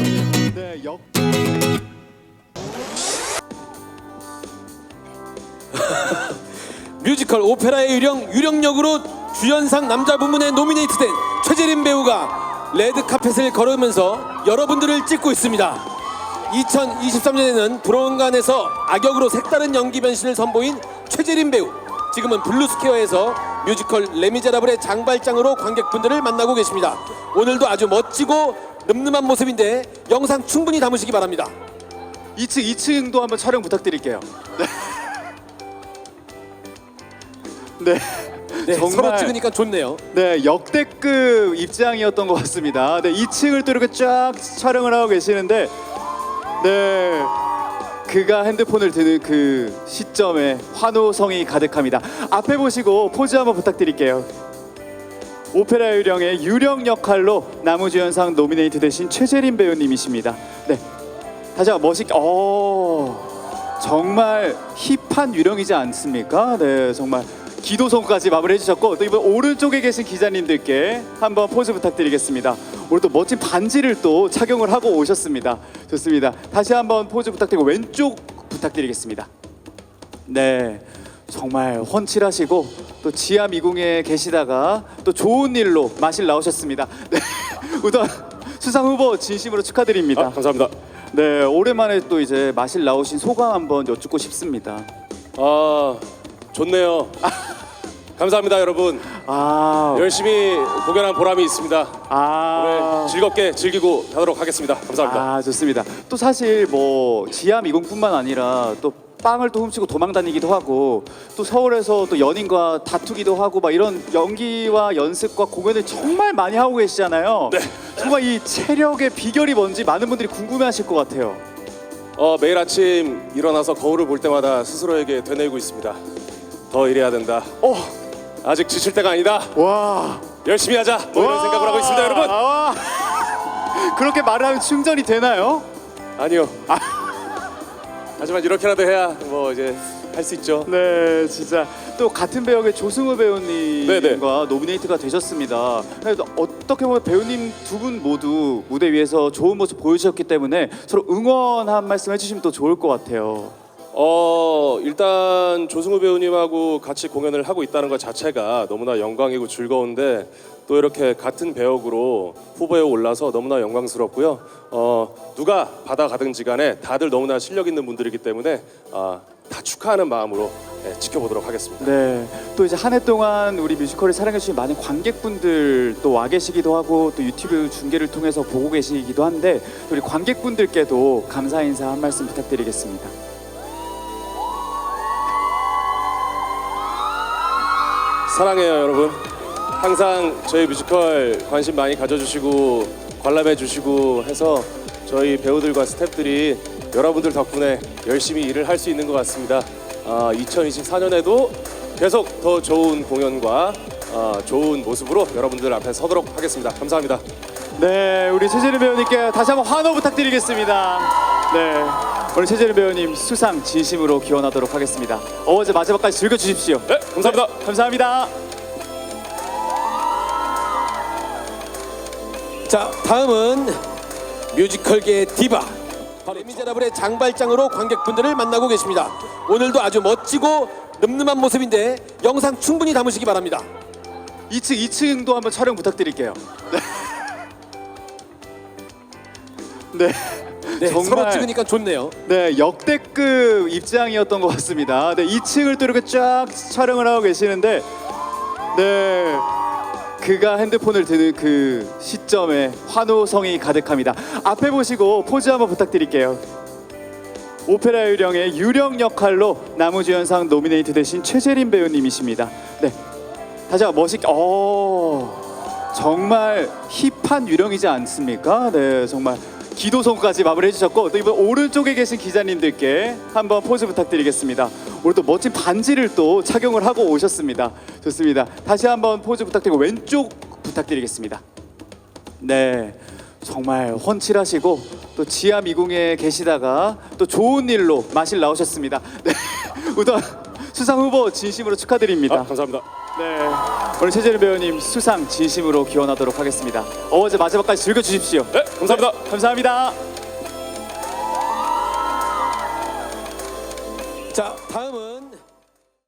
뮤지컬 오페라의 유령 유령역으로 주연상 남자 부문에 노미네이트된 최재림 배우가 레드 카펫을 걸으면서 여러분들을 찍고 있습니다. 2023년에는 브로운관에서 악역으로 색다른 연기 변신을 선보인 최재림 배우. 지금은 블루스퀘어에서 뮤지컬 레미제라블의 장발장으로 관객분들을 만나고 계십니다. 오늘도 아주 멋지고 늠름한 모습인데 영상 충분히 담으시기 바랍니다. 2층 2층도 한번 촬영 부탁드릴게요. 네. 네. 네, 서로 찍으니까 좋네요. 네, 역대급 입장이었던 것 같습니다. 네, 2층을 또 이렇게 쫙 촬영을 하고 계시는데, 네, 그가 핸드폰을 드는 그 시점에 환호성이 가득합니다. 앞에 보시고 포즈 한번 부탁드릴게요. 오페라 유령의 유령 역할로 나무주연상 노미네이트 되신 최재림 배우님이십니다. 네, 다시 한번 멋있게, 어, 정말 힙한 유령이지 않습니까? 네, 정말 기도성까지 마무리해 주셨고 또 이번 오른쪽에 계신 기자님들께 한번 포즈 부탁드리겠습니다. 오늘 또 멋진 반지를 또 착용을 하고 오셨습니다. 좋습니다. 다시 한번 포즈 부탁드리고 왼쪽 부탁드리겠습니다. 네, 정말 훤칠하시고 또 지하 미궁에 계시다가 또 좋은 일로 마실 나오셨습니다. 네, 우선 수상 후보 진심으로 축하드립니다. 아, 감사합니다. 네, 오랜만에 또 이제 마실 나오신 소감 한번 여쭙고 싶습니다. 아 좋네요. 감사합니다 여러분. 아, 열심히 공연한 보람이 있습니다. 아, 네, 즐겁게 즐기고 하도록 하겠습니다. 감사합니다. 아, 좋습니다. 또 사실 뭐 지하 미궁뿐만 아니라 또 빵을 또 훔치고 도망 다니기도 하고 또 서울에서 또 연인과 다투기도 하고 막 이런 연기와 연습과 공연을 정말 많이 하고 계시잖아요. 네. 정말 이 체력의 비결이 뭔지 많은 분들이 궁금해하실 것 같아요. 어, 매일 아침 일어나서 거울을 볼 때마다 스스로에게 되뇌고 있습니다. 더 일해야 된다. 어, 아직 지칠 때가 아니다. 와, 열심히 하자. 뭐 이런 와. 생각을 하고 있습니다, 여러분. 와. 그렇게 말을 하면 충전이 되나요? 아니요. 하지만 이렇게라도 해야 뭐 이제 할 수 있죠. 네, 진짜 또 같은 배역의 조승우 배우님과 네네. 노미네이트가 되셨습니다. 그래도 어떻게 보면 배우님 두 분 모두 무대 위에서 좋은 모습 보여주셨기 때문에 서로 응원 한 말씀 해주시면 또 좋을 것 같아요. 어 일단 조승우 배우님하고 같이 공연을 하고 있다는 것 자체가 너무나 영광이고 즐거운데 또 이렇게 같은 배역으로 후보에 올라서 너무나 영광스럽고요. 어 누가 받아가든지 간에 다들 너무나 실력 있는 분들이기 때문에 아, 다 축하하는 마음으로 예, 지켜보도록 하겠습니다. 네, 또 이제 한 해 동안 우리 뮤지컬을 사랑해주신 많은 관객분들 또 와 계시기도 하고 또 유튜브 중계를 통해서 보고 계시기도 한데 또 우리 관객분들께도 감사 인사 한 말씀 부탁드리겠습니다. 사랑해요 여러분. 항상 저희 뮤지컬 관심 많이 가져주시고 관람해 주시고 해서 저희 배우들과 스태프들이 여러분들 덕분에 열심히 일을 할 수 있는 것 같습니다. 아, 2024년에도 계속 더 좋은 공연과 아, 좋은 모습으로 여러분들 앞에 서도록 하겠습니다. 감사합니다. 네, 우리 최재림 배우님께 다시 한번 환호 부탁드리겠습니다. 네, 오늘 최재림 배우님 수상 진심으로 기원하도록 하겠습니다. 어제 마지막까지 즐겨주십시오. 네, 감사합니다. 감사합니다. 자, 다음은 뮤지컬계의 디바 레미제라블의 장발장으로 관객분들을 만나고 계십니다. 오늘도 아주 멋지고 늠름한 모습인데 영상 충분히 담으시기 바랍니다. 2층 2층도 한번 촬영 부탁드릴게요. 네. 네. 네, 서로 정말 찍으니까 좋네요. 네 역대급 입장이었던 것 같습니다. 네 2층을 또 이렇게 쫙 촬영을 하고 계시는데 네 그가 핸드폰을 드는 그 시점에 환호성이 가득합니다. 앞에 보시고 포즈 한번 부탁드릴게요. 오페라 유령의 유령 역할로 나무주연상 노미네이트 되신 최재림 배우님이십니다. 네 다시 한번 멋있게 어 정말 힙한 유령이지 않습니까? 네 정말 기도성까지 마무리해 주셨고 또 이번 오른쪽에 계신 기자님들께 한번 포즈 부탁드리겠습니다. 오늘 또 멋진 반지를 또 착용을 하고 오셨습니다. 좋습니다. 다시 한번 포즈 부탁드리고 왼쪽 부탁드리겠습니다. 네, 정말 훤칠하시고 또 지하 미궁에 계시다가 또 좋은 일로 마실 나오셨습니다. 네, 우선 수상 후보 진심으로 축하드립니다. 아, 감사합니다. 네, 오늘 최재림 배우님 수상 진심으로 기원하도록 하겠습니다. 어제 마지막까지 즐겨주십시오. 네, 감사합니다. 감사합니다.